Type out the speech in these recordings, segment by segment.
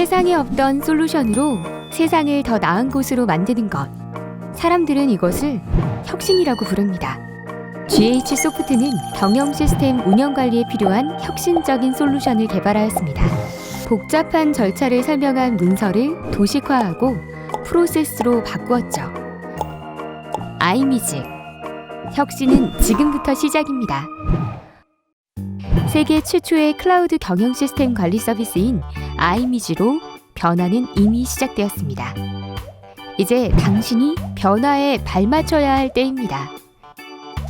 세상에 없던 솔루션으로 세상을 더 나은 곳으로 만드는 것. 사람들은 이것을 혁신이라고 부릅니다. GH 소프트는 경영 시스템 운영 관리에 필요한 혁신적인 솔루션을 개발하였습니다. 복잡한 절차를 설명한 문서를 도식화하고 프로세스로 바꾸었죠. 아이미즈 혁신은 지금부터 시작입니다. 세계 최초의 클라우드 경영 시스템 관리 서비스인 아이미즈로 변화는 이미 시작되었습니다. 이제 당신이 변화에 발맞춰야 할 때입니다.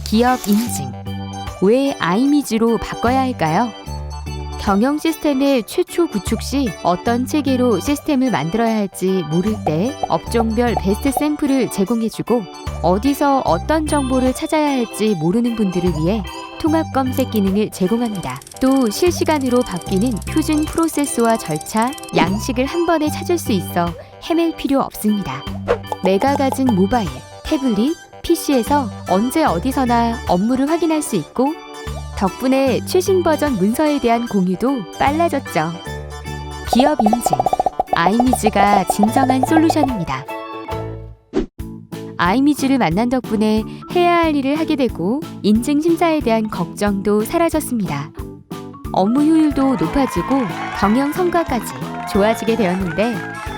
기업 인증. 왜 아이미즈로 바꿔야 할까요? 경영 시스템의 최초 구축 시 어떤 체계로 시스템을 만들어야 할지 모를 때 업종별 베스트 샘플을 제공해주고 어디서 어떤 정보를 찾아야 할지 모르는 분들을 위해 통합 검색 기능을 제공합니다. 또 실시간으로 바뀌는 표준 프로세스와 절차, 양식을 한 번에 찾을 수 있어 헤맬 필요 없습니다. 내가 가진 모바일, 태블릿, PC에서 언제 어디서나 업무를 확인할 수 있고 덕분에 최신 버전 문서에 대한 공유도 빨라졌죠. 기업 인증, 아이미즈가 진정한 솔루션입니다. 아이미즈를 만난 덕분에 해야 할 일을 하게 되고 인증 심사에 대한 걱정도 사라졌습니다. 업무 효율도 높아지고 경영 성과까지 좋아지게 되었는데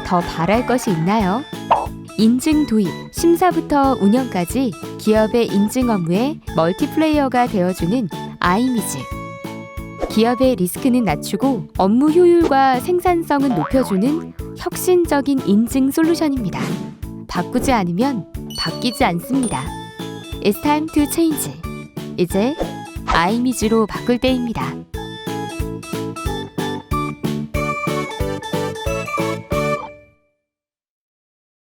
더 바랄 것이 있나요? 인증 도입, 심사부터 운영까지 기업의 인증 업무에 멀티플레이어가 되어주는 아이미즈. 기업의 리스크는 낮추고 업무 효율과 생산성은 높여주는 혁신적인 인증 솔루션입니다. 바꾸지 않으면 바뀌지 않습니다. It's time to change. 이제 아이미즈로 바꿀 때입니다.